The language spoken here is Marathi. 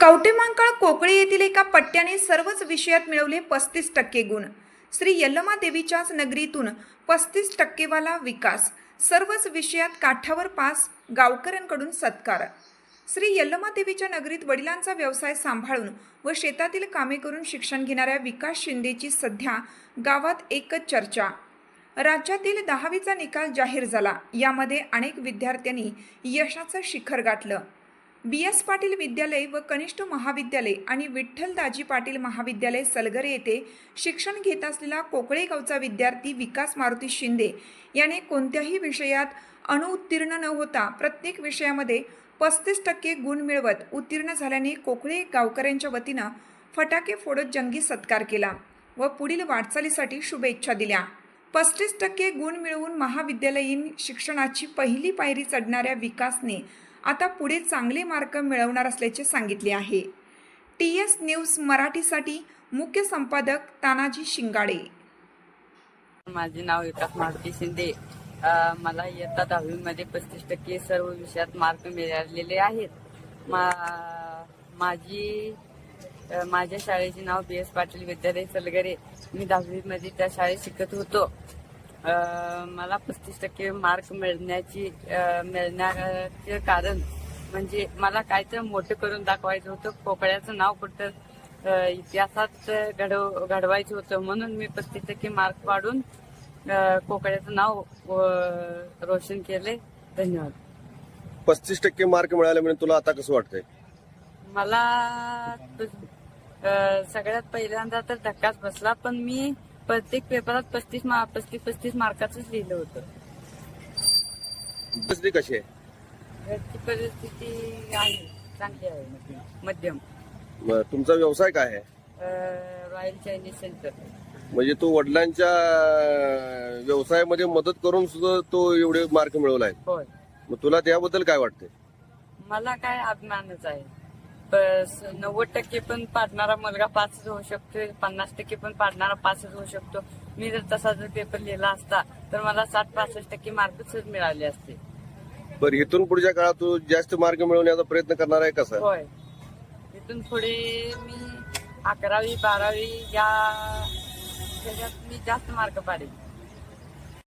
कवटेमांकळ कोकळी येथील एका पट्ट्याने सर्वच विषयात मिळवले पस्तीस टक्के गुण. श्री यल्लमा देवीच्याच नगरीतून पस्तीस टक्केवाला विकास. सर्वच विषयात काठावर पास गावकऱ्यांकडून सत्कार. श्री यल्लमा देवीच्या नगरीत वडिलांचा व्यवसाय सांभाळून व शेतातील कामे करून शिक्षण घेणाऱ्या विकास शिंदेची सध्या गावात एकच चर्चा. राज्यातील दहावीचा निकाल जाहीर झाला. यामध्ये अनेक विद्यार्थ्यांनी यशाचं शिखर गाठलं. बी एस पाटील विद्यालय व कनिष्ठ महाविद्यालय आणि विठ्ठल दाजी पाटील महाविद्यालय सलगरे येथे शिक्षण घेत असलेला कोकळेगावचा विद्यार्थी विकास मारुती शिंदे याने कोणत्याही विषयात अणुउत्तीर्ण न होता प्रत्येक विषयामध्ये पस्तीस टक्के गुण मिळवत उत्तीर्ण झाल्याने कोकळे गावकऱ्यांच्या वतीनं फटाके फोडत जंगी सत्कार केला व पुढील वाटचालीसाठी शुभेच्छा दिल्या. पस्तीस टक्के गुण मिळवून महाविद्यालयीन शिक्षणाची पहिली पायरी चढणाऱ्या विकासने आता पुढे चांगले मार्क मिळवणार असल्याचे सांगितले आहे. टी एस न्यूज मराठीसाठी मुख्य संपादक तानाजी शिंगाडे. माझे नाव विकास मारुती शिंदे. मला इयत्ता दहावीमध्ये पस्तीस टक्के सर्व विषयात मार्क मिळालेले आहेत. मा माझी माझ्या शाळेचे नाव बी एस पाटील विद्यालय सलगरे. मी दहावीमध्ये त्या शाळेत शिकत होतो. मला पस्तीस टक्के मार्क मिळण्याची मिळण्याचे कारण म्हणजे मला काहीतरी मोठं करून दाखवायचं होतं. कोकळ्याचं नाव कुठं इतिहासात घडव घडवायचं होतं. म्हणून मी पस्तीस टक्के मार्क वाढून अ, कोकळ्याचं नाव रोशन केले. धन्यवाद. पस्तीस टक्के मार्क मिळाल्यामुळे तुला आता कसं वाटतंय? मला सगळ्यात पहिल्यांदा तर धक्काच बसला. पण मी प्रत्येक पेपरात पस्तीस पस्तीस पस्तीस मार्काच लिहिलं होतं. परिस्थिती कशी आहे? घरची परिस्थिती आहे चांगली आहे मध्यम- तुमचा व्यवसाय काय आहे? अ, रॉयल चायनीज सेंटर म्हणजे तो वडिलांच्या व्यवसायामध्ये मदत करून सुद्धा तो एवढे मार्क मिळवलाय. होय. मग तुला त्याबद्दल काय वाटतंय? मला काय अभिमानच आहे. नव्वद टक्के पण पाडणारा मुलगा पाचच होऊ शकतो पन्नास टक्के पण पाडणारा पाचच होऊ शकतो. मी जर तसा जर पेपर लिहिला असता तर मला साठ पासष्ट टक्के मार्कच मिळाले असते. बरं इथून पुढच्या काळात तू जास्त मार्क मिळवण्याचा प्रयत्न करणार आहे कसा होय. इथून पुढे मी अकरावी बारावी या मी जास्त मार्क पाडेन.